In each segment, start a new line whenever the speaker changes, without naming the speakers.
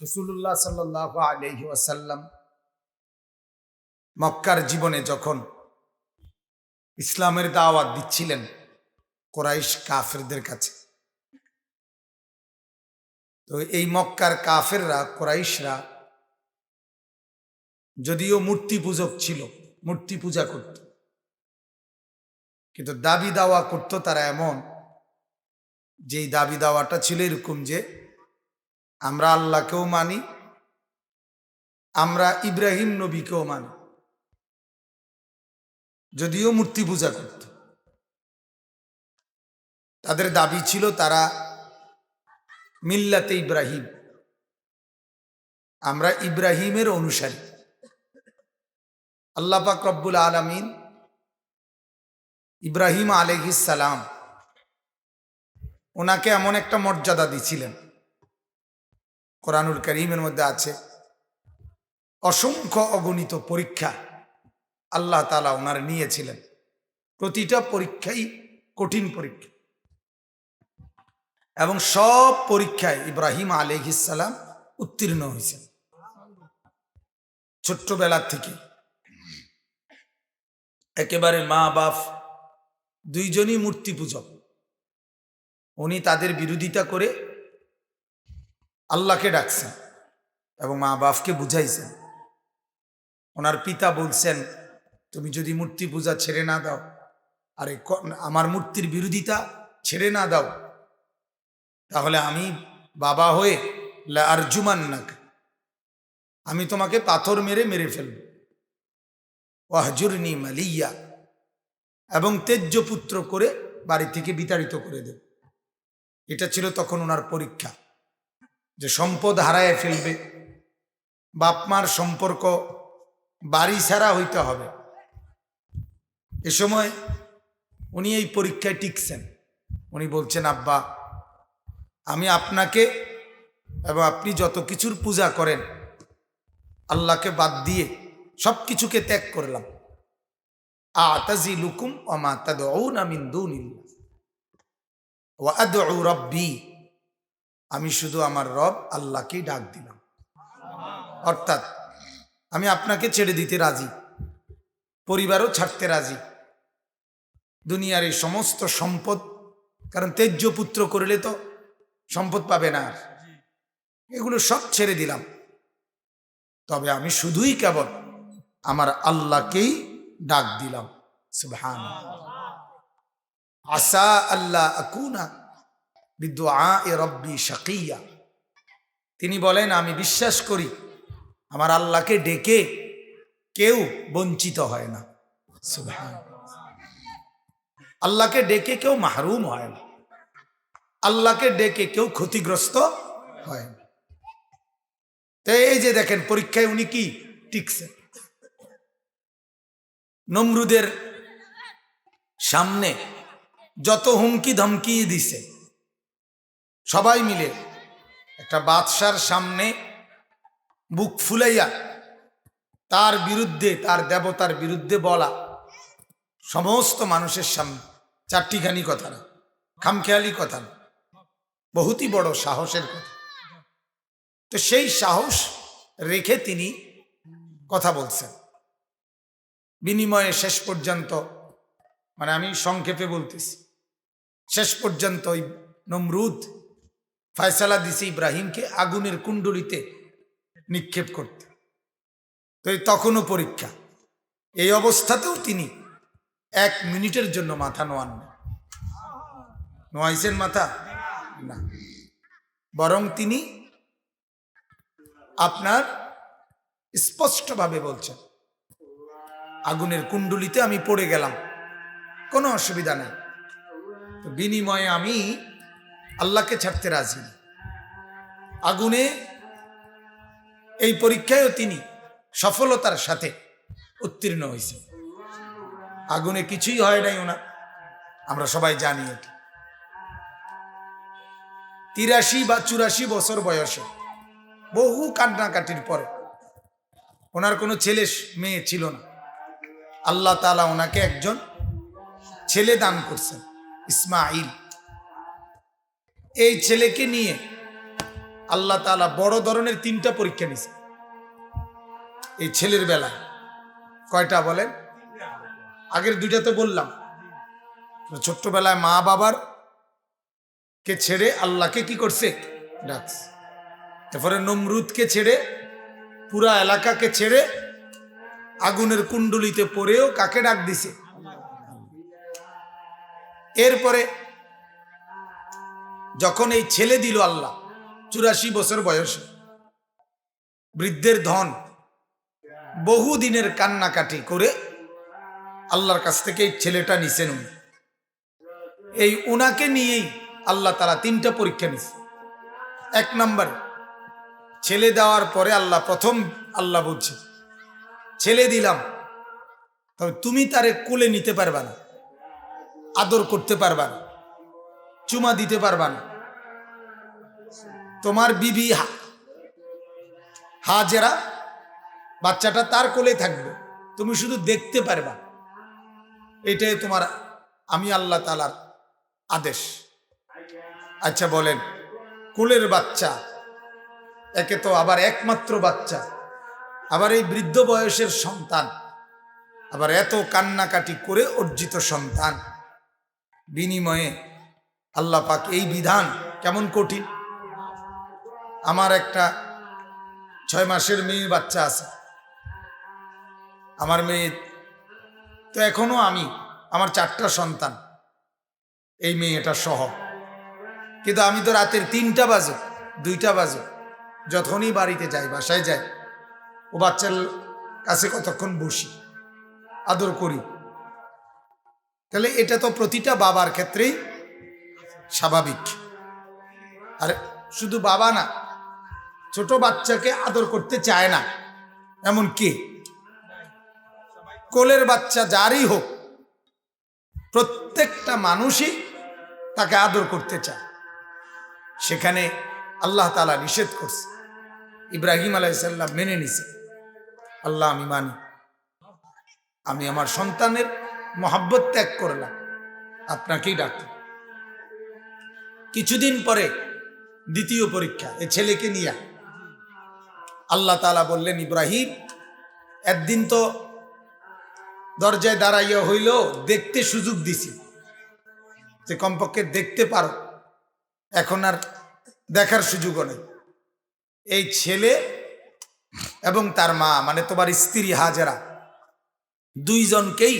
রসুল্লাহ সাল্লাহ আলহি ওয়াসাল্লাম মক্কার জীবনে যখন ইসলামের দাওয়াত দিচ্ছিলেন কোরাইশ কাফেরদের কাছে। তো এই মক্কার কাফেররা, কোরাইশরা যদিও মূর্তি পূজক ছিল, মূর্তি পূজা করত, কিন্তু দাবি দাওয়া করত তারা এমন, যেই দাবি দাওয়াটা ছিল এরকম যে আমরা আল্লাহকেও মানি, আমরা ইব্রাহিম নবীকেও মানি। যদিও মূর্তি পূজা করত। তাদের দাবি ছিল তারা মিল্লাতে ইব্রাহিম। আমরা ইব্রাহিমের অনুসারী। আল্লাহ পাক রব্বুল আলমিন ইব্রাহিম সালাম ওনাকে এমন একটা মর্যাদা দিছিলেন। কোরআনুল করিমের মধ্যে আছে। অসংখ্য অগণিত পরীক্ষা আল্লাহ তালা ওনার নিয়েছিলেন। প্রতিটা পরীক্ষাই কঠিন পরীক্ষা। এবং সব পরীক্ষায় ইব্রাহিম আলহিসাল্লাম উত্তীর্ণ হয়েছেন। ছোট্টবেলার থেকে। একেবারে মা বাপ, দুইজনই মূর্তি পূজক উনি তাদের বিরোধিতা করে আল্লাহকে ডাকছেন এবং মা বাপকে বুঝাইছেন। ওনার পিতা বলছেন, তুমি যদি মূর্তি পূজা ছেড়ে না দাও, আরে আমার মূর্তির বিরোধিতা ছেড়ে না দাও, তাহলে আমি বাবা হয়ে আরজুমান নাক আমি তোমাকে পাথর মেরে মেরে ফেলব। ওয়াহজুরনি মালিয়া, এবং তেজ্য পুত্র করে বাড়ি থেকে বিতাড়িত করে দেব। এটা ছিল তখন ওনার পরীক্ষা। যে সম্পদ হারায় ফেলবে। বাপমার সম্পর্ক বাড়ি ছাড়া হইতে হবে। এ সময় উনি এই পরীক্ষায় টিকছেন। উনি বলছেন, আব্বা, আমি আপনাকে এবং আপনি যত কিছুর পূজা করেন, আল্লাহকে বাদ দিয়ে সব কিছুকে ত্যাগ করলাম। আতাজি লুকুম অমা তাদউনা মিন দুনিল্লাহ। ওয়া আদউ রব্বি আমি শুধু আমার রব আল্লাহকেই ডাক দিলাম। অর্থাৎ আমি আপনাকে ছেড়ে দিতে রাজি, পরিবারও ছাড়তে রাজি, দুনিয়ার এই সমস্ত সম্পদ, কারণ তেজ্য পুত্র করলে তো সম্পদ পাবে না আর। এগুলো সব ছেড়ে দিলাম। তবে আমি শুধুই কেবল আমার আল্লাহকেই ডাক দিলাম। সুবহান আসা আল্লাহ আকুনা বিদুআ এ রব্বি শাকিয়া। তিনি বলেন, আমি বিশ্বাস করি, আমার আল্লাহকে ডেকে কেউ বঞ্চিত হয় না। আল্লাহকে ডেকে কেউ মাহরুম হয় না। আল্লাহকে ডেকে কেউ ক্ষতিগ্রস্ত হয় না। তো এই যে দেখেন, পরীক্ষায় উনি কি টিকছেন? নমরুদের সামনে যত হুমকি ধমকি দিছে সবাই মিলে একটা বাদশার সামনে বুক ফুলাইয়া তার বিরুদ্ধে, তার দেবতার বিরুদ্ধে বলা সমস্ত মানুষের সামনে। চারটিখানি কথা না, খামখেয়ালি কথা না, বহুতই বড় সাহসের কথা। তো সেই সাহস রেখে তিনি কথা বলছেন। বিনিময়ে শেষ পর্যন্ত মানে আমি সংক্ষেপে বলতেছি, শেষ পর্যন্ত ওই নমরুদ ফয়সালা দিছে ইব্রাহিমকে আগুনের কুণ্ডলিতে নিক্ষেপ করতে। তো তখনও পরীক্ষা। এই অবস্থাতেও তিনি এক মিনিটের জন্য মাথা নোয়ান না নোয়াইছেন মাথা? না। বরং তিনি আপনার স্পষ্টভাবে বলছেন, আগুনের কুণ্ডলিতে আমি পড়ে গেলাম, কোনো অসুবিধা নেই। বিনিময়ে আমি আল্লাহকে ছাড়তে রাজি। আগুনে এই পরীক্ষায়ও তিনি সফলতার সাথে উত্তীর্ণ হয়েছে আগুনে কিছুই হয় নাই ওনার। আমরা সবাই জানি এটা। তিরাশি বা চুরাশি বছর বয়সে বহু কান্নাকাটির পরে ওনার কোনো ছেলে মেয়ে ছিল না। আল্লাহ তালা ওনাকে একজন ছেলে দান করছেন ইসমাইল এই ছেলেকে নিয়ে আল্লাহ তালা বড় ধরনের তিনটা পরীক্ষা নিছে। এই ছেলের বেলা কয়টা বলেন? আগের দুইটা তো বললাম। ছোট্টবেলায় মা বাবার কে ছেড়ে আল্লাহকে কি করছে? ডাকছে। তারপরে নমরুদকে ছেড়ে, পুরা এলাকাকে ছেড়ে আগুনের কুণ্ডলিতে পড়েও কাকে ডাক দিছে? এরপরে যখন এই ছেলে দিল আল্লাহ, চুরাশি বছর বয়সে, বৃদ্ধের ধন বহু দিনের কান্নাকাটি করে আল্লাহর কাছ থেকে এই ছেলেটা নিছেন উনি। এই উনাকে নিয়েই আল্লাহ তারা তিনটা পরীক্ষা নিছে। এক নম্বর, ছেলে দেওয়ার পরে আল্লাহ প্রথম আল্লাহ বলছে, ছেলে দিলাম, তবে তুমি তারে কোলে নিতে পারবা না, আদর করতে পারবা না। চুমা দিতে পারবা না। তোমার বিবি হা- হা হাজেরা, বাচ্চাটা তার কোলে থাকবে। তুমি শুধু দেখতে পারবা। এটাই তোমার আমি আল্লাহ তালার আদেশ। আচ্ছা বলেন, কোলের বাচ্চা, একে তো আবার একমাত্র বাচ্চা, আবার এই বৃদ্ধ বয়সের সন্তান, আবার এত কান্নাকাটি করে অর্জিত সন্তান, বিনিময়ে আল্লাহ পাক এই বিধান কেমন কঠিন? আমার একটা ছয় মাসের মেয়ে বাচ্চা আছে। আমার মেয়ে তো এখনও আমি, আমার চারটা সন্তান। এই মেয়েটা সহ। কিন্তু আমি তো রাতের তিনটা বাজে, দুইটা বাজে, যখনই বাড়িতে যাই, বাসায় যাই, ও বাচ্চার কাছে কতক্ষণ বসি, আদর করি। তাহলে এটা তো প্রতিটা বাবার ক্ষেত্রেই স্বাভাবিক। আর, শুধু বাবা না, ছোট বাচ্চাকে আদর করতে চায় না। এমন কে? কোলের বাচ্চা যারই হোক, প্রত্যেকটা মানুষই তাকে আদর করতে চায়। সেখানে আল্লাহ তালা নিষেধ করছে। ইব্রাহিম আলাইসাল্লাম মেনে নিছে। আল্লাহ, আমি মানি। আমি আমার সন্তানের মহাব্বত ত্যাগ করলাম। আপনাকেই ডাকলাম। কিছুদিন পরে দ্বিতীয় পরীক্ষা, এ ছেলেকে নিয়ে। আল্লাহ তালা বললেন, ইব্রাহিম, একদিন তো দরজায় দাঁড়াইয়া হইল, দেখতে সুযোগ দিছি। যে কমপক্ষে দেখতে পারো, এখন আর দেখার সুযোগও নেই। এই ছেলে এবং তার মা মানে তোমার স্ত্রী হাজারা, দুইজনকেই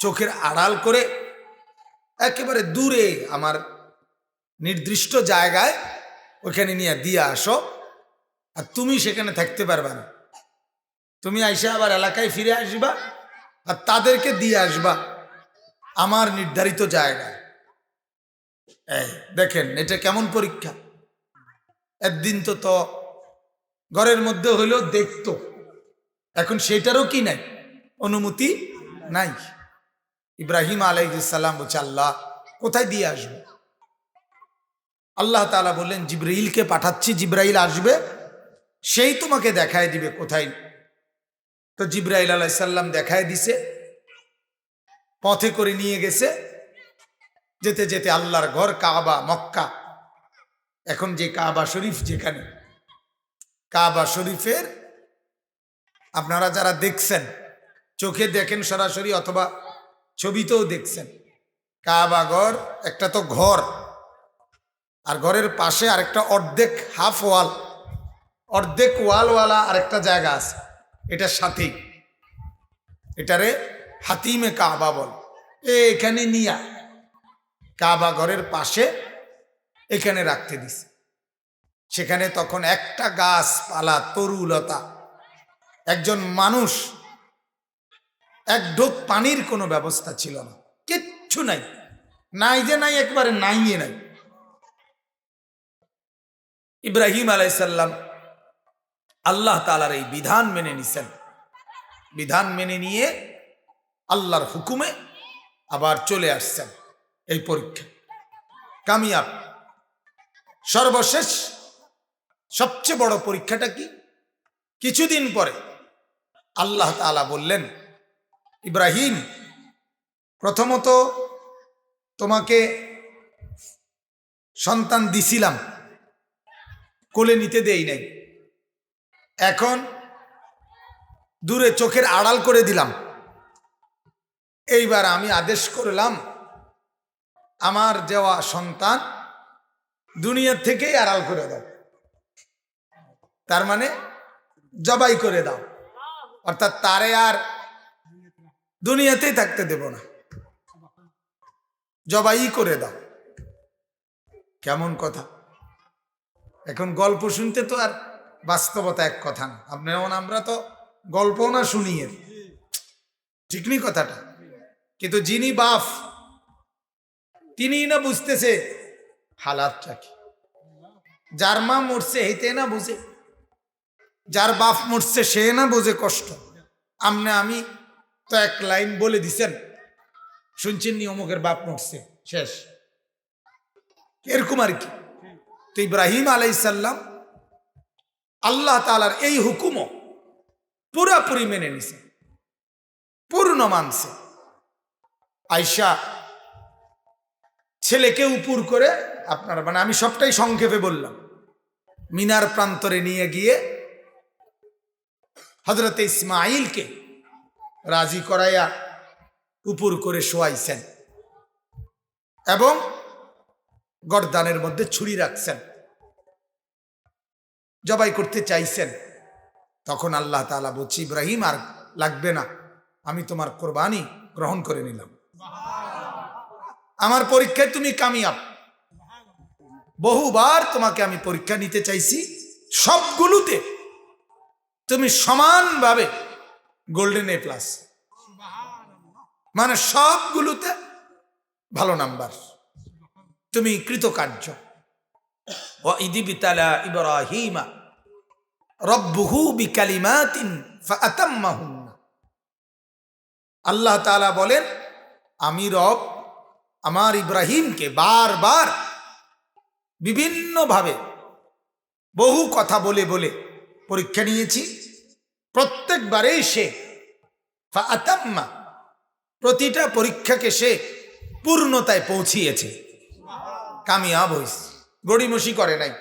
চোখের আড়াল করে একেবারে দূরে আমার নির্দিষ্ট জায়গায় ওখানে নিয়ে দিয়ে আসো আর তুমি সেখানে থাকতে পারবে না। তুমি আইসা আবার এলাকায় ফিরে আসবা আর তাদেরকে দিয়ে আসবা আমার নির্ধারিত জায়গায়। এই দেখেন, এটা কেমন পরীক্ষা? একদিন তো তো ঘরের মধ্যে হইলেও দেখতো। এখন সেটারও কি নাই? অনুমতি নাই। ইব্রাহিম আলাইসাল্লাম বলছে, আল্লাহ, কোথায় দিয়ে আসব? আল্লাহ তালা বললেন, জিব্রাইলকে পাঠাচ্ছি, জিব্রাইল আসবে, সেই তোমাকে দেখায় দিবে কোথায়। তো জিব্রাইল আলাইসাল্লাম দেখায় দিছে, পথে করে নিয়ে গেছে, যেতে যেতে আল্লাহর ঘর কাবা, মক্কা। এখন যে কাবা শরীফ যেখানে, কাবা শরীফের আপনারা যারা দেখছেন, চোখে দেখেন সরাসরি অথবা ছবিতেও দেখছেন, কাবা ঘর একটা তো ঘর। আর ঘরের পাশে আরেকটা অর্ধেক হাফ ওয়াল অর্ধেক ওয়ালওয়ালা আরেকটা জায়গা আছে। এটার সাথেই এটারে হাতিমে কাবা বল। এ এখানে নিয়া। কাবা ঘরের পাশে এখানে রাখতে দিস সেখানে তখন একটা গাছপালা, তরুলতা। একজন মানুষ, এক ঢোক পানির কোনো ব্যবস্থা ছিল না। কিচ্ছু নাই। নাই যে নাই, একবারে নাইয়ে নাই। ইব্রাহিম আলাইসাল্লাম আল্লাহ তালার এই বিধান মেনে নিছেন। বিধান মেনে নিয়ে আল্লাহর হুকুমে আবার চলে আসছেন এই পরীক্ষা কামিয়াব। সর্বশেষ সবচেয়ে বড় পরীক্ষাটা কি? কিছুদিন পরে আল্লাহ তালা বললেন, ইব্রাহিম, প্রথমত তোমাকে সন্তান দিছিলাম। কোলে নিতে দেই নাই। এখন দূরে চোখের আড়াল করে দিলাম। এইবার আমি আদেশ করলাম, আমার দেওয়া সন্তান দুনিয়ার থেকেই আড়াল করে দাও। তার মানে জবাই করে দাও। অর্থাৎ তারে আর দুনিয়াতেই থাকতে দেব না। জবাই করে দাও। কেমন কথা? এখন গল্প শুনতে তো আর বাস্তবতা এক কথা না। আপনি যেমন, আমরা তো গল্প না শুনিয়ে ঠিক নি কথাটা। কিন্তু যিনি বাপ তিনি না বুঝতেছে হালাতটা কি। যার মা মরছে হেতে না বুঝে। যার বাপ মরছে, সে না বোঝে কষ্ট। আমনে আমি তো এক লাইন বলে দিছেন, শুনছেন নি অমুকের বাপ মরছে, শেষ। এরকম আর কি। তো ইব্রাহিম আলাইসাল্লাম আল্লাহ তালার এই হুকুমও পুরাপুরি মেনে নিছে, পূর্ণ মানছে। আয়সা ছেলেকে উপুর করে আপনার মানে আমি সবটাই সংক্ষেপে বললাম, মিনার প্রান্তরে নিয়ে গিয়ে হজরত ইসমাইলকে রাজি করাইয়া উপুর করে শোয়াইছেন। এবং গরদানের মধ্যে ছুরি রাখছেন, জবাই করতে চাইছেন। তখন আল্লাহ তাআলা বলছি, ইব্রাহিম, আর লাগবে না। আমি তোমার কোরবানি গ্রহণ করে নিলাম। আমার পরীক্ষায় তুমি কামিয়াব। বহুবার তোমাকে আমি পরীক্ষা নিতে চাইছি। সবগুলোতে তুমি সমানভাবে গোল্ডেন এ প্লাস। মানে সবগুলোতে ভালো নাম্বার। তুমি কৃতকার্য। ও ইদি বিতালা ইব্রাহিমা। রব্বুহু বিকালিমাতিন আল্লাহ তাআলা বলেন, আমি রব আমার ইব্রাহিমকে বারবার বিভিন্নভাবে বহু কথা বলে বলে পরীক্ষা নিয়েছি। প্রত্যেকবারেই সে আতাম্মা প্রতিটা পরীক্ষাকে সে পূর্ণতায় পৌঁছিয়েছে। কামিয়াব হইস গড়িমসি করে নাই।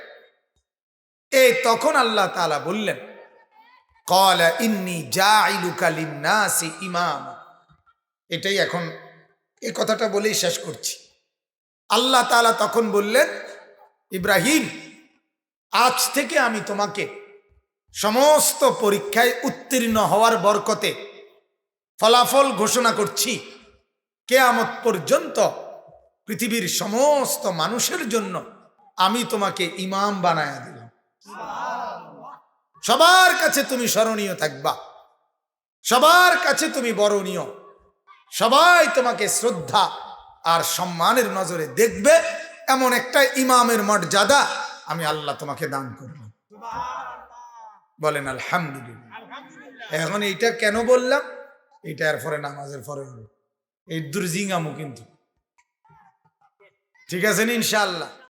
এই তখন আল্লাহ তাআলা বললেন, কলা ইন্নি লিন্নাসি ইমাম। এটাই এখন এই কথাটা বলেই শেষ করছি। আল্লাহ তাআলা তখন বললেন, ইব্রাহিম, আজ থেকে আমি তোমাকে সমস্ত পরীক্ষায় উত্তীর্ণ হওয়ার বরকতে ফলাফল ঘোষণা করছি। কেয়ামত পর্যন্ত পৃথিবীর সমস্ত মানুষের জন্য আমি তোমাকে ইমাম বানায়া দিলাম। সবার কাছে তুমি স্মরণীয় থাকবা। সবার কাছে তুমি বরণীয়। সবাই তোমাকে শ্রদ্ধা আর সম্মানের নজরে দেখবে। এমন একটা ইমামের মর্যাদা আমি আল্লাহ তোমাকে দান করব। বলেন, আলহামদুলিল্লাহ। এখন এইটা কেন বললাম? এইটা এর পরে নামাজের পরে এই দুর্জিঙ্গামু কিন্তু। ঠিক আছে ইনশাআল্লাহ।